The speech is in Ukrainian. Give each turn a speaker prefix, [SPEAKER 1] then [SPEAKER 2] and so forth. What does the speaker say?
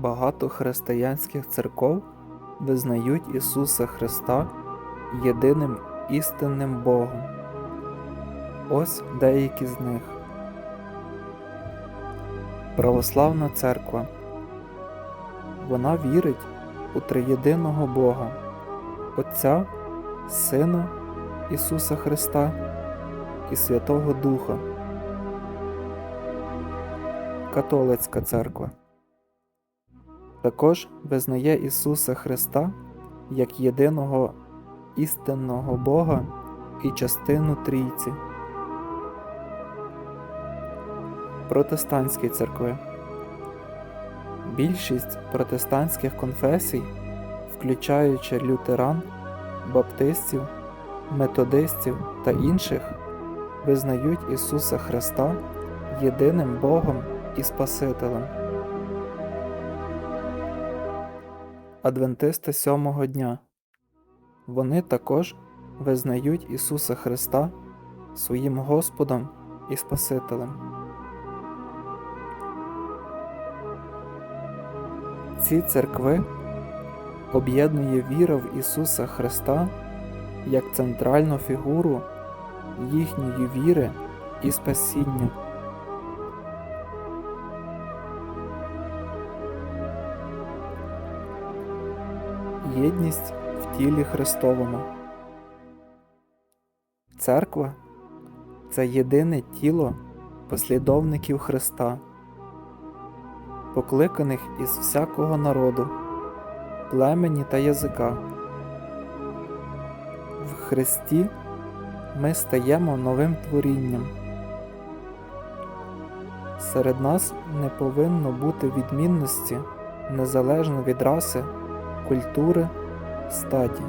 [SPEAKER 1] Багато християнських церков визнають Ісуса Христа єдиним істинним Богом. Ось деякі з них. Православна церква. Вона вірить у триєдиного Бога, Отця, Сина Ісуса Христа і Святого Духа. Католицька церква також визнає Ісуса Христа як єдиного істинного Бога і частину Трійці. Протестантські церкви Більшість протестантських конфесій, включаючи лютеран, баптистів, методистів та інших, визнають Ісуса Христа єдиним Богом і Спасителем. Адвентисти сьомого дня. Вони також визнають Ісуса Христа своїм Господом і Спасителем. Ці церкви об'єднує віра в Ісуса Христа як центральну фігуру їхньої віри і спасіння. Єдність в тілі Христовому. Церква це єдине тіло послідовників Христа, покликаних із всякого народу, племені та язика. В Христі ми стаємо новим творінням. Серед нас не повинно бути відмінності незалежно від раси, культури, статі.